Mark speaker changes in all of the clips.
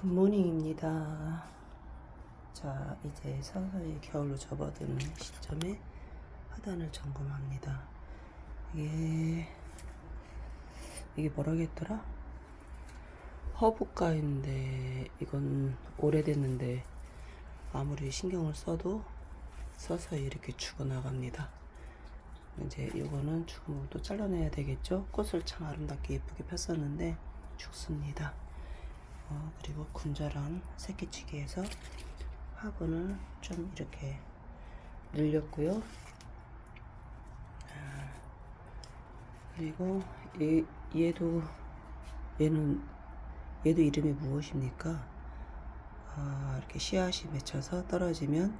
Speaker 1: 굿모닝입니다. 자, 이제 서서히 겨울로 접어드는 시점에 하단을 점검합니다. 이게, 이게 뭐라겠더라? 허브가인데, 이건 오래됐는데, 아무리 신경을 써도 서서히 이렇게 죽어나갑니다. 이제 이거는 죽으면 또 잘라내야 되겠죠? 꽃을 참 아름답게 예쁘게 폈었는데, 죽습니다. 어, 그리고 군자란 새끼치기에서 화분을 좀 이렇게 늘렸고요. 아, 그리고 얘, 얘도 얘는 얘도 이름이 무엇입니까? 아, 이렇게 씨앗이 맺혀서 떨어지면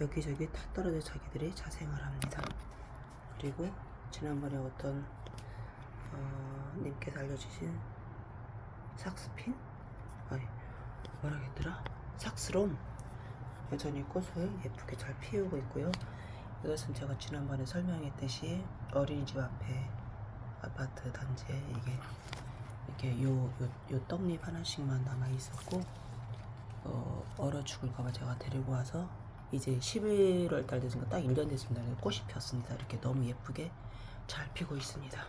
Speaker 1: 여기저기 다 떨어져 자기들이 자생을 합니다. 그리고 지난번에 어떤 어, 님께서 알려주신 삭스핀? 아니 뭐라겠더라? 삭스롬 여전히 꽃을 예쁘게 잘 피우고 있고요. 이것은 제가 지난번에 설명했듯이 어린이집 앞에 아파트 단지에 이게 이렇게 요, 요, 요 떡잎 하나씩만 남아 있었고 어, 얼어 죽을까봐 제가 데리고 와서 이제 11월 달 됐으니까 딱 1년 됐습니다. 꽃이 폈습니다. 이렇게 너무 예쁘게 잘 피고 있습니다.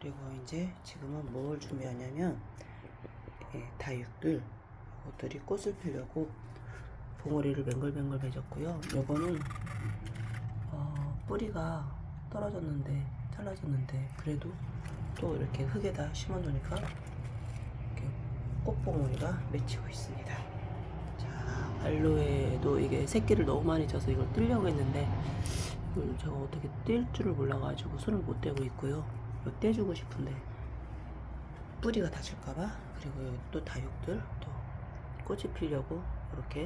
Speaker 1: 그리고 이제 지금은 뭘 준비하냐면 예, 다육들 이것들이 꽃을 피려고 봉오리를 맹글맹글 맺었고요. 요거는 어, 뿌리가 떨어졌는데 잘라졌는데 그래도 또 이렇게 흙에다 심어 놓으니까 이렇게 꽃봉오리가 맺히고 있습니다. 자, 알로에도 이게 새끼를 너무 많이 져서 이걸 뜰려고 했는데 이걸 제가 어떻게 뗄 줄을 몰라가지고 손을 못 대고 있고요. 떼주고 싶은데 뿌리가 다칠까봐 그리고 여기 또 다육들 또 꽃이 피려고 이렇게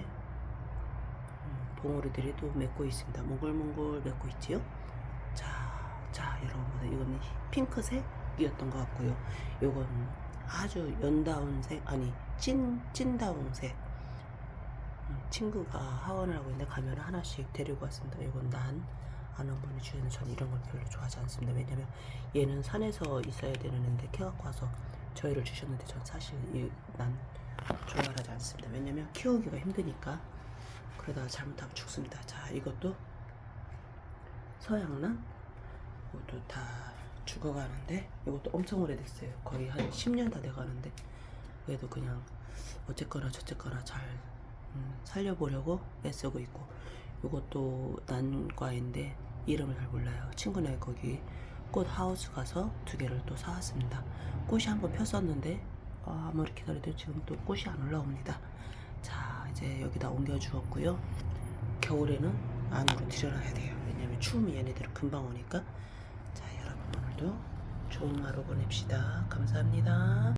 Speaker 1: 음, 봉오리들이 또 맺고 있습니다. 몽글몽글 맺고 있지요. 자, 자 여러분 이거는 핑크색이었던 것 같고요. 이건 아주 연다운 색 아니 찐 찐다운 색. 음, 친구가 하원을 하고 있는데 가면을 하나씩 데리고 왔습니다. 이건 난 아는 분이 주는 저는 이런 걸 별로 좋아하지 않습니다. 왜냐면 얘는 산에서 있어야 되는 애인데 캐갖고 와서 저희를 주셨는데 전 사실 이, 난 좋아하지 않습니다. 왜냐면 키우기가 힘드니까 그러다가 잘못하면 죽습니다. 자 이것도 서양란 이것도 다 죽어가는데 이것도 엄청 오래됐어요. 거의 한 10년 다 돼가는데 그래도 그냥 어쨌거나 저쨌거나 잘 음, 살려보려고 애쓰고 있고 이것도 난과인데 이름을 잘 몰라요. 친구네 거기 꽃 하우스 가서 두 개를 또 사왔습니다. 꽃이 한 번 폈었는데 어, 아무리 기다려도 지금 또 꽃이 안 올라옵니다. 자 이제 여기다 옮겨 주었고요. 겨울에는 안으로 들여놔야 돼요. 왜냐면 추우면 얘네들은 금방 오니까. 자 여러분 오늘도 좋은 하루 보냅시다. 감사합니다.